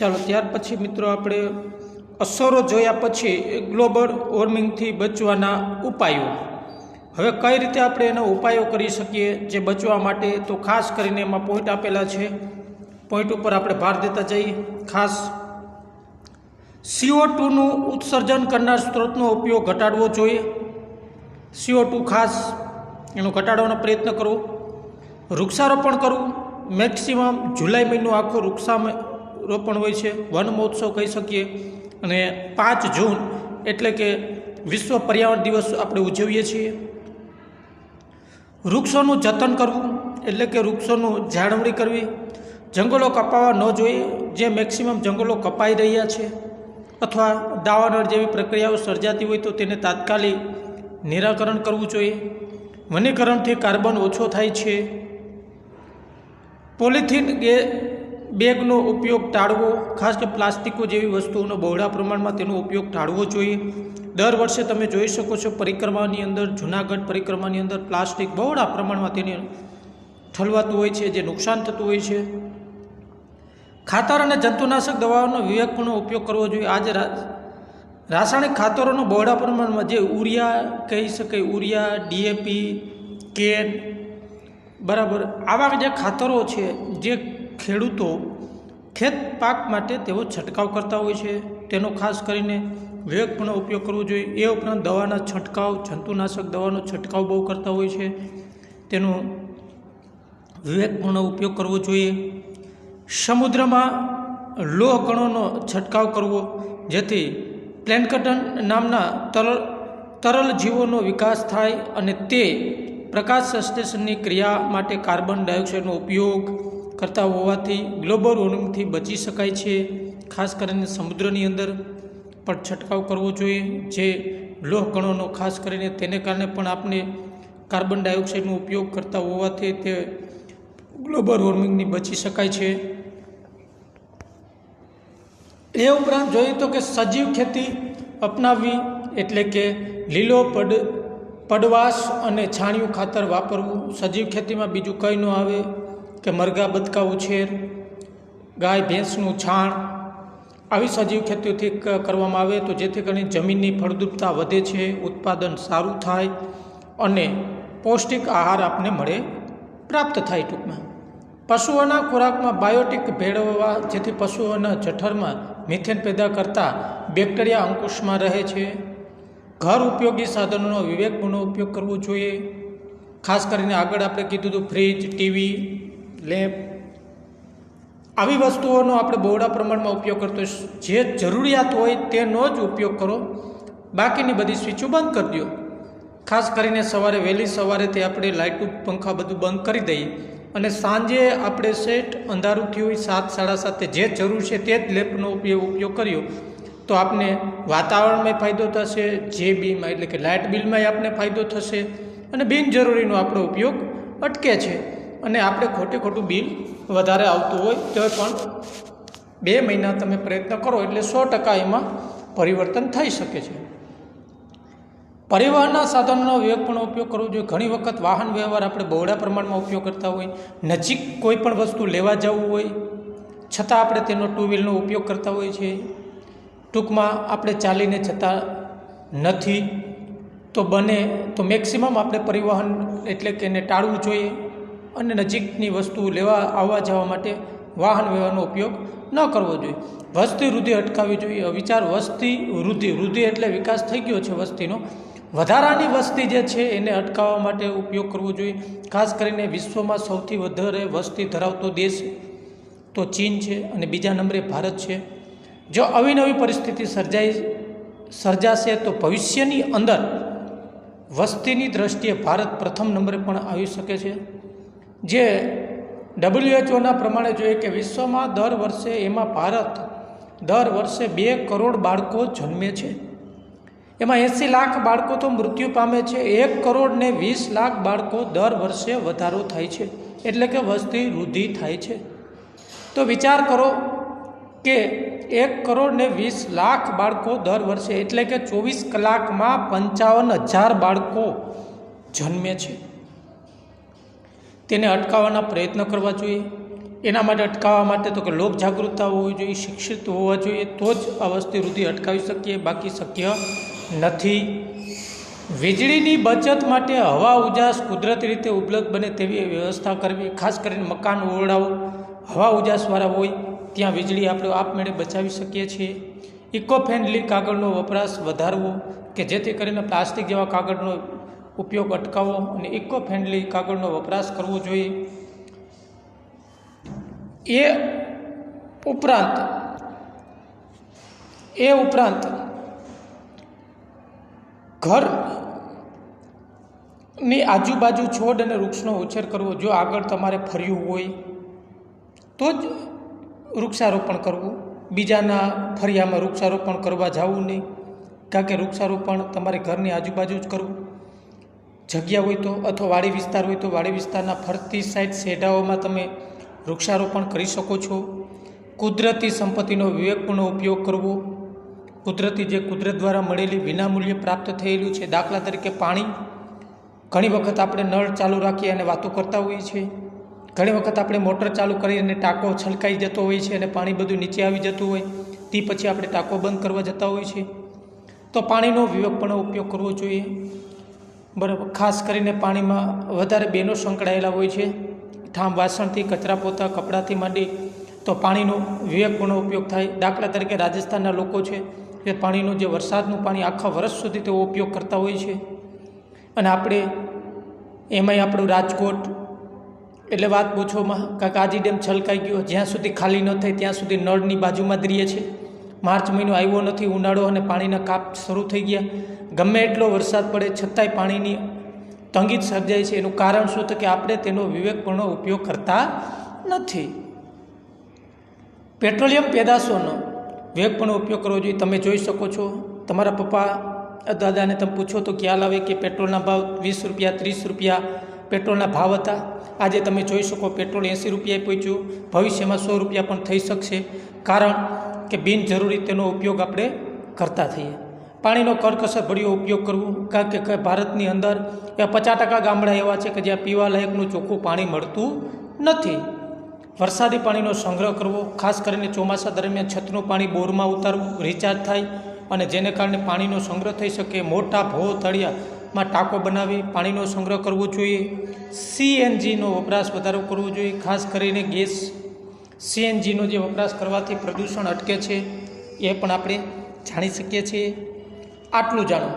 ચાલો, ત્યાર પછી મિત્રો આપણે અસરો જોયા પછી ગ્લોબલ વોર્મિંગથી બચવાના ઉપાયો. હવે કઈ રીતે આપણે એના ઉપાયો કરી શકીએ જે બચવા માટે? તો ખાસ કરીને એમાં પોઈન્ટ આપેલા છે. પોઈન્ટ ઉપર આપણે ભાર દેતા જઈએ. ખાસ. સીઓ ટુનું ઉત્સર્જન કરનાર સ્ત્રોતનો ઉપયોગ ઘટાડવો જોઈએ. સીઓ ટુ ખાસ. એનો ઘટાડવાનો પ્રયત્ન કરવો. વૃક્ષારોપણ કરવું. મેક્સિમમ જુલાઈ મહિનો આખો વૃક્ષારોપણ હોય છે, વન મહોત્સવ કહી શકીએ. અને પાંચ જૂન એટલે કે વિશ્વ પર્યાવરણ દિવસ આપણે ઉજવીએ છીએ. વૃક્ષોનું જતન કરવું એટલે કે વૃક્ષોનું જાળવણી કરવી. જંગલો કપાવવા ન જોઈએ, જે મેક્સિમમ જંગલો કપાઈ રહ્યા છે. અથવા દાવાનળ જેવી પ્રક્રિયાઓ સર્જાતી હોય તો તેને તાત્કાલિક નિરાકરણ કરવું જોઈએ. વનીકરણથી કાર્બન ઓછો થાય છે. પોલિથીન ગે બેગનો ઉપયોગ ટાળવો, ખાસ કે પ્લાસ્ટિકો જેવી વસ્તુઓનો બહોળા પ્રમાણમાં તેનો ઉપયોગ ટાળવો જોઈએ. દર વર્ષે તમે જોઈ શકો છો પરિક્રમાની અંદર, જૂનાગઢ પરિક્રમાની અંદર પ્લાસ્ટિક બહોળા પ્રમાણમાં તેને ઠલવાતું હોય છે, જે નુકસાન થતું હોય છે. ખાતર અને જંતુનાશક દવાઓનો વિવેકપૂર્ણ ઉપયોગ કરવો જોઈએ. આજે રાસાયણિક ખાતરોનો બહોળા પ્રમાણમાં જે ઉરિયા કહી શકાય ઉરિયા ડીએપી, કેન, બરાબર, આવા જે ખાતરો છે, જે ખેડૂતો ખેત પાક માટે તેઓ છંટકાવ કરતા હોય છે. તેનો ખાસ કરીને વિવેકપૂર્ણ ઉપયોગ કરવો જોઈએ. એ ઉપરાંત દવાના છંટકાવ, જંતુનાશક દવાનો છંટકાવ બહુ કરતા હોય છે. તેનો વિવેકપૂર્ણ ઉપયોગ કરવો જોઈએ. સમુદ્રમાં લોહ કણોનો છંટકાવ કરવો, જેથી પ્લેન્કટન નામના તરલ તરલ જીવોનો વિકાસ થાય અને તે પ્રકાશ સંશ્લેષણની ક્રિયા માટે કાર્બન ડાયોક્સાઇડનો ઉપયોગ કરતા હોવાથી ગ્લોબલ વોર્મિંગથી બચી શકાય છે. ખાસ કરીને સમુદ્રની અંદર પણ છંટકાવ કરવો જોઈએ. જે લોહ કણોનો ખાસ કરીને તેને કારણે પણ આપણે કાર્બન ડાયોક્સાઇડનો ઉપયોગ કરતા હોવાથી તે ગ્લોબલ વોર્મિંગની બચી શકાય છે. એ ઉપરાંત જોઈએ તો કે સજીવ ખેતી અપનાવવી એટલે કે લીલો પડ, પડવાશ અને છાણિયું ખાતર વાપરવું. સજીવ ખેતીમાં બીજું કંઈ ન આવે. કે મરઘા બદકા ઉછેર ગાય ભેંસનું છાણ, આવી સજીવ ખેતીઓથી કરવામાં આવે તો જેથી કરીને જમીનની ફળદ્રુપતા વધે છે, ઉત્પાદન સારું થાય અને પૌષ્ટિક આહાર આપને મળે, પ્રાપ્ત થાય ટૂંકમાં. પશુઓના ખોરાકમાં બાયોટિક ભેળવવા જેથી પશુઓના જઠરમાં મિથેન પેદા કરતા બેક્ટેરિયા અંકુશમાં રહે છે. ઘર ઉપયોગી સાધનોનો વિવેકપૂર્ણ ઉપયોગ કરવો જોઈએ. ખાસ કરીને આગળ આપણે કીધું હતું ફ્રીજ, ટીવી લેમ્પ આવી વસ્તુઓનો આપણે બહોળા પ્રમાણમાં ઉપયોગ કરતો જે જરૂરિયાત હોય તેનો જ ઉપયોગ કરો. બાકીની બધી સ્વિચો બંધ કરી દો. ખાસ કરીને સવારે વહેલી સવારેથી આપણે લાઇટો પંખા બધું બંધ કરી દઈએ. અને સાંજે આપણે સેટ અંધારું થયું હોય સાત, સાડા સાતે, જે જરૂર છે તે જ લેપનો ઉપયોગ ઉપયોગ કર્યો. તો આપને વાતાવરણમાં ફાયદો થશે, જે બીમાં એટલે કે લાઇટ બિલમાંય આપને ફાયદો થશે. અને બિનજરૂરીનો આપણો ઉપયોગ અટકે છે. અને આપણે ખોટે ખોટું બિલ વધારે આવતું હોય તો પણ બે મહિના તમે પ્રયત્ન કરો એટલે સો ટકા એમાં પરિવર્તન થઈ શકે છે. પરિવહનના સાધનોનો વિવેકપૂર્ણ ઉપયોગ કરવો જોઈએ. ઘણી વખત વાહન વ્યવહાર આપણે બહોળા પ્રમાણમાં ઉપયોગ કરતા હોય. નજીક કોઈ પણ વસ્તુ લેવા જવું હોય, છતાં આપણે તેનો ટુ વ્હીલનો ઉપયોગ કરતા હોઈએ છીએ ટૂંકમાં આપણે ચાલીને જતા નથી, તો બને તો મેક્સિમમ આપણે પરિવહન એટલે કે એને ટાળવું જોઈએ. અને નજીકની વસ્તુ લેવા આવવા જવા માટે વાહન વ્યવહારનો ઉપયોગ ન કરવો જોઈએ. વસ્તી વૃદ્ધિ અટકાવવી જોઈએ. વિચાર વસ્તી વૃદ્ધિ વૃદ્ધિ એટલે વિકાસ થઈ ગયો છે વસ્તીનો. વધારાની વસ્તી જે છે એને અટકાવવા માટે ઉપયોગ કરવો જોઈએ. ખાસ કરીને વિશ્વમાં સૌથી વધારે વસ્તી ધરાવતો દેશ તો ચીન છે અને બીજા નંબરે ભારત છે. જો અવિનવી પરિસ્થિતિ સર્જાઈ, સર્જાશે તો ભવિષ્યની અંદર વસ્તીની દ્રષ્ટિએ ભારત પ્રથમ નંબરે પણ આવી શકે છે. જે ડબલ્યુએચઓના પ્રમાણે જોઈએ કે વિશ્વમાં દર વર્ષે એમાં ભારત દર વર્ષે બે કરોડ બાળકો જન્મે છે. એમાં એંસી લાખ બાળકો તો મૃત્યુ પામે છે. એક કરોડ ને વીસ લાખ બાળકો દર વર્ષે વધારો થાય છે. એટલે કે વસ્તી વૃદ્ધિ થાય છે. તો વિચાર કરો કે એક કરોડ ને વીસ લાખ બાળકો દર વર્ષે એટલે કે ચોવીસ કલાકમાં પંચાવન હજાર બાળકો જન્મે છે. તેને અટકાવવાના પ્રયત્ન કરવા જોઈએ. એના માટે અટકાવવા માટે તો કે લોક જાગૃતતા હોવી જોઈએ, શિક્ષિત હોવા જોઈએ, તો જ આ વસ્તુ વૃદ્ધિ અટકાવી શકીએ. બાકી શક્ય નથી. વીજળીની બચત માટે હવા, ઉજાસ કુદરતી રીતે ઉપલબ્ધ બને તેવી વ્યવસ્થા કરવી. ખાસ કરીને મકાન ઓરડાઓ, હવા, ઉજાસવાળા હોય, ત્યાં વીજળી આપણે આપમેળે બચાવી શકીએ છીએ. ઇકો ફ્રેન્ડલી કાગળનો વપરાશ વધારવો કે જેથી કરીને પ્લાસ્ટિક જેવા કાગળનો ઉપયોગ અટકાવવો અને ઇકો ફ્રેન્ડલી કાગળનો વપરાશ કરવો જોઈએ. એ ઉપરાંત એ ઉપરાંત ઘરની આજુબાજુ છોડ અને વૃક્ષનો ઉછેર કરવો, જો આગળ તમારે ફર્યું હોય, તો જ વૃક્ષારોપણ કરવું. બીજાના ફરિયામાં વૃક્ષારોપણ કરવા જવું નહીં. કારણ કે વૃક્ષારોપણ તમારે ઘરની આજુબાજુ જ કરવું. જગ્યા હોય તો અથવા વાડી વિસ્તાર હોય તો વાડી વિસ્તારના ફરતી સાઈડ શેઢાઓમાં તમે વૃક્ષારોપણ કરી શકો છો. કુદરતી સંપત્તિનો વિવેકપૂર્ણ ઉપયોગ કરવો. કુદરતી જે કુદરત દ્વારા મળેલી વિનામૂલ્યે પ્રાપ્ત થયેલું છે દાખલા તરીકે પાણી. ઘણી વખત આપણે નળ ચાલુ રાખી અને વાતો કરતા હોઈએ છીએ. ઘણી વખત આપણે મોટર ચાલુ કરી અને ટાંકો છલકાઈ જતો હોય છે અને પાણી બધું નીચે આવી જતું હોય. તે પછી આપણે ટાંકો બંધ કરવા જતા હોઈએ છીએ. તો પાણીનો વિવેકપણે ઉપયોગ કરવો જોઈએ. બરાબર. ખાસ કરીને પાણીમાં વધારે બેનો સંકળાયેલા હોય છે. ઠામ વાસણથી, કચરા પોતા, કપડાથી માંડી તો પાણીનો વિવેકપૂર્ણ ઉપયોગ થાય. દાખલા તરીકે રાજસ્થાનના લોકો છે એ પાણીનું જે વરસાદનું પાણી આખા વર્ષ સુધી તેઓ ઉપયોગ કરતા હોય છે. અને આપણે એમાંય આપણું રાજકોટ, એટલે વાત પૂછોમાં આજી ડેમ છલકાઈ ગયો, જ્યાં સુધી ખાલી ન થાય ત્યાં સુધી નળની બાજુમાં રહીએ છે માર્ચ મહિનો આવ્યો નથી, ઉનાળો અને પાણીના કાપ શરૂ થઈ ગયા. ગમે એટલો વરસાદ પડે, છતાંય પાણીની તંગી સર્જાય છે. એનું કારણ શું તો કે આપણે તેનો વિવેકપૂર્ણ ઉપયોગ કરતા નથી. પેટ્રોલિયમ પેદાશોનો વિવેકપૂર્ણ ઉપયોગ કરવો જોઈએ. તમે જોઈ શકો છો, તમારા પપ્પા દાદાને તમે પૂછો તો ખ્યાલ આવે કે પેટ્રોલના ભાવ વીસ રૂપિયા, ત્રીસ રૂપિયા પેટ્રોલના ભાવ હતા. આજે તમે જોઈ શકો પેટ્રોલ એંસી રૂપિયાએ પહોંચ્યું. ભવિષ્યમાં સો રૂપિયા પણ થઈ શકશે. કારણ કે બિનજરૂરી તેનો ઉપયોગ આપણે કરતા થઈએ. પાણીનો કરકસર ભર્યો ઉપયોગ કરવો. કારણ કે ભારતની અંદર એ પચાસ ટકા ગામડા એવા છે કે જ્યાં પીવા લાયકનું ચોખ્ખું પાણી મળતું નથી. વરસાદી પાણીનો સંગ્રહ કરવો. ખાસ કરીને ચોમાસા દરમિયાન છતનું પાણી બોરમાં ઉતારવું. રિચાર્જ થાય અને જેને કારણે પાણીનો સંગ્રહ થઈ શકે. મોટા ભો તળિયામાં ટાંકો બનાવી, પાણીનો સંગ્રહ કરવો જોઈએ. સીએનજીનો વપરાશ વધારો કરવો જોઈએ, ખાસ કરીને ગેસ. સીએનજીનો જે વપરાશ કરવાથી પ્રદૂષણ અટકે છે, એ પણ આપણે જાણી શકીએ છીએ. આટલું જાણો.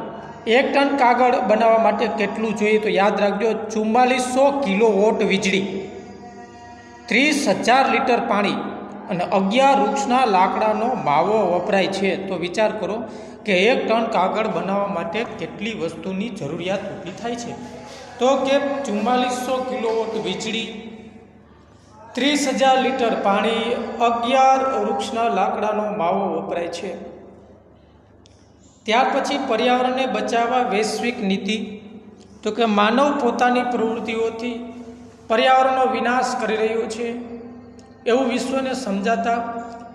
એક ટન કાગળ બનાવવા માટે કેટલું જોઈએ તો યાદ રાખજો, ચુમ્માલીસો કિલો વોટ વીજળી, ત્રીસ હજાર લીટર પાણી અને અગિયાર વૃક્ષના લાકડાનો માવો વપરાય છે. તો વિચાર કરો કે એક ટન કાગળ બનાવવા માટે કેટલી વસ્તુની જરૂરિયાત ઊભી થાય છે? તો કે ચુમ્માલીસો કિલોવોટ વીજળી, ત્રીસ હજાર લીટર પાણી, અગિયાર વૃક્ષના લાકડાનો માવો વપરાય છે. ત્યાર પછી પર્યાવરણને બચાવવા વૈશ્વિક નીતિ. તો કે માનવ પોતાની પ્રવૃત્તિઓથી પર્યાવરણનો વિનાશ કરી રહ્યો છે. એવું વિશ્વને સમજાતા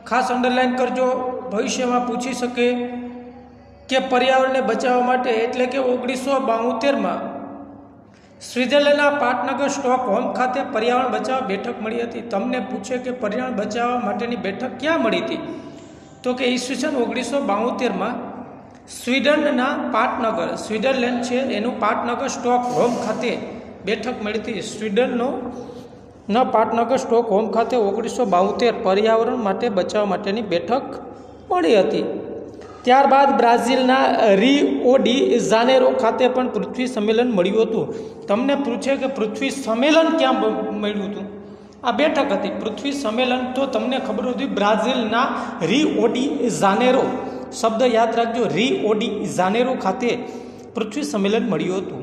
ખાસ અંડરલાઈન કરજો. ભવિષ્યમાં પૂછી શકે કે પર્યાવરણને બચાવવા માટે એટલે કે ઓગણીસો બાઉતેરમાં સ્વિટ્ઝરલેન્ડના પાટનગર સ્ટોક હોમ ખાતે પર્યાવરણ બચાવવા બેઠક મળી હતી. તમને પૂછે કે પર્યાવરણ બચાવવા માટેની બેઠક ક્યાં મળી હતી? તો કે ઈસવીસન ઓગણીસો બાઉતેરમાં સ્વીડનના પાટનગર, સ્વિટ્ઝરલેન્ડ છે, એનું પાટનગર સ્ટોક હોમ ખાતે બેઠક મળી હતી. સ્વીડનનો ના પાટનગર સ્ટોક હોમ ખાતે ઓગણીસો બાઉતેર પર્યાવરણ માટે બચાવવા માટેની બેઠક મળી હતી. ત્યારબાદ બ્રાઝિલના રિઓડી ઝાનેરો ખાતે પણ પૃથ્વી સંમેલન મળ્યું હતું. તમને પૂછે કે પૃથ્વી સંમેલન ક્યાં મળ્યું હતું? આ બેઠક હતી. પૃથ્વી સંમેલન તો તમને ખબર હતી બ્રાઝિલના રિઓડી ઝાનેરો શબ્દ યાદ રાખજો. રિઓડી ઝાનેરો ખાતે પૃથ્વી સંમેલન મળ્યું હતું.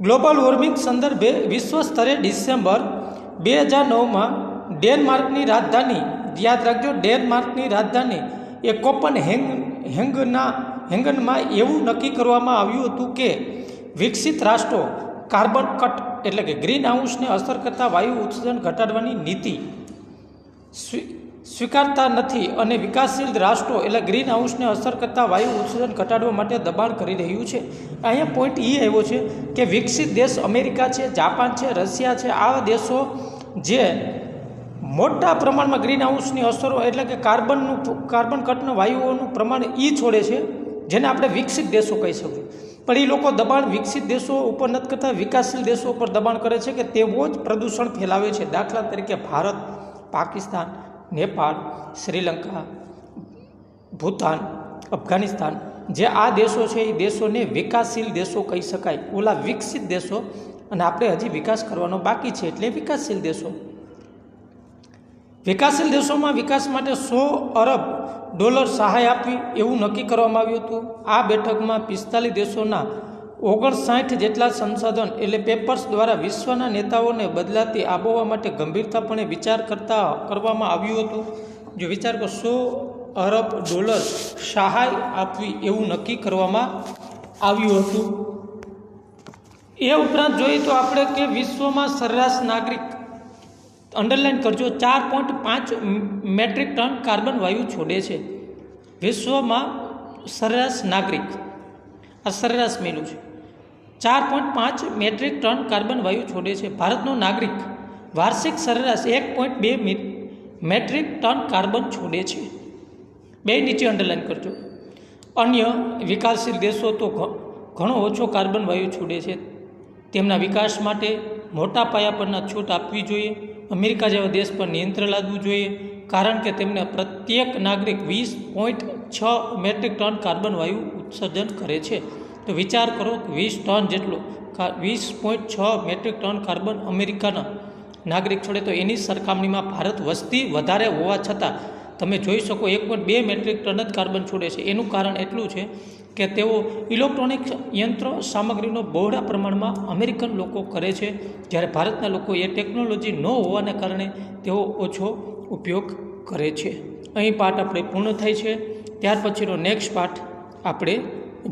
ગ્લોબલ વોર્મિંગ સંદર્ભે વિશ્વ સ્તરે ડિસેમ્બર બે હજાર નવમાં ડેનમાર્કની રાજધાની યાદ રાખજો, ડેનમાર્કની રાજધાની એ કોપન હેંગ, હેંગના, હેંગનમાં એવું નક્કી કરવામાં આવ્યું હતું કે વિકસિત રાષ્ટ્રો કાર્બન કટ એટલે કે ગ્રીન હાઉસને અસર કરતા વાયુ ઉત્સર્જન ઘટાડવાની નીતિ સ્વીકારતા નથી અને વિકાસશીલ રાષ્ટ્રો એટલે ગ્રીન હાઉસને અસર કરતા વાયુ ઉત્સર્જન ઘટાડવા માટે દબાણ કરી રહ્યું છે. અહીંયા પોઈન્ટ એ આવ્યો છે કે વિકસિત દેશ અમેરિકા છે, જાપાન છે, રશિયા છે, આવા દેશો જે મોટા પ્રમાણમાં ગ્રીન હાઉસની અસરો એટલે કે કાર્બનનું કાર્બન કટના વાયુઓનું પ્રમાણ એ છોડે છે, જેને આપણે વિકસિત દેશો કહી શકીએ. પણ એ લોકો દબાણ વિકસિત દેશો ઉપર નથી કરતા, વિકાસશીલ દેશો ઉપર દબાણ કરે છે કે તેઓ જ પ્રદૂષણ ફેલાવે છે. દાખલા તરીકે ભારત, પાકિસ્તાન, નેપાળ, શ્રીલંકા, ભૂતાન, અફઘાનિસ્તાન, જે આ દેશો છે એ દેશોને વિકાસશીલ દેશો કહી શકાય. ઓલા વિકસિત દેશો અને આપણે હજી વિકાસ કરવાનો બાકી છે એટલે વિકાસશીલ દેશો. વિકાસશીલ દેશોમાં વિકાસ માટે સો અરબ ડોલર સહાય આપવી એવું નક્કી કરવામાં આવ્યું હતું. આ બેઠકમાં પિસ્તાલીસ દેશોના ઓગણસાઠ જેટલા સંસાધન એટલે પેપર્સ દ્વારા વિશ્વના નેતાઓને બદલાતી આબોહવા માટે ગંભીરતાપણે વિચાર કરતા કરવામાં આવ્યું હતું. જો વિચાર કરો, સો અરબ ડોલર સહાય આપવી એવું નક્કી કરવામાં આવ્યું હતું. એ ઉપરાંત જોઈએ તો આપણે કે વિશ્વમાં સરેરાશ નાગરિક અંડરલાઇન કરજો, ચાર પોઈન્ટ પાંચ મેટ્રિક ટન કાર્બન વાયુ છોડે છે. વિશ્વમાં સરેરાશ નાગરિક, આ સરેરાશ મેલું છે. ચાર પોઈન્ટ પાંચ મેટ્રિક ટન કાર્બન વાયુ છોડે છે. ભારતનો નાગરિક, વાર્ષિક સરેરાશ એક પોઈન્ટ બે મેટ્રિક ટન કાર્બન છોડે છે. બે નીચે અંડરલાઇન કરજો. અન્ય વિકાસશીલ દેશો તો ઘણો ઓછો કાર્બન વાયુ છોડે છે. તેમના વિકાસ માટે મોટા પાયા પરના છૂટ આપવી જોઈએ, અમેરિકા જેવા દેશ પર નિયંત્રણ લાદવું જોઈએ, કારણ કે તેમને પ્રત્યેક નાગરિક વીસ પોઈન્ટ છ મેટ્રિક ટન કાર્બન વાયુ ઉત્સર્જન કરે છે. તો વિચાર કરો વીસ ટન જેટલો વીસ પોઈન્ટ છ મેટ્રિક ટન કાર્બન અમેરિકાના નાગરિક છોડે, તો એની સરખામણીમાં ભારત વસ્તી વધારે હોવા છતાં તમે જોઈ શકો એક પોઈન્ટ બે મેટ્રિક ટન જ કાર્બન છોડે છે. એનું કારણ એટલું છે કે તેઓ ઇલેક્ટ્રોનિક યંત્ર સામગ્રીનો બહોળા પ્રમાણમાં અમેરિકન લોકો કરે છે. જ્યારે ભારતના લોકો એ ટેકનોલોજી ન હોવાને કારણે તેઓ ઓછો ઉપયોગ કરે છે. અહીં પાઠ આપણે પૂર્ણ થાય છે. ત્યાર પછીનો નેક્સ્ટ પાઠ આપણે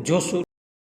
જોશું.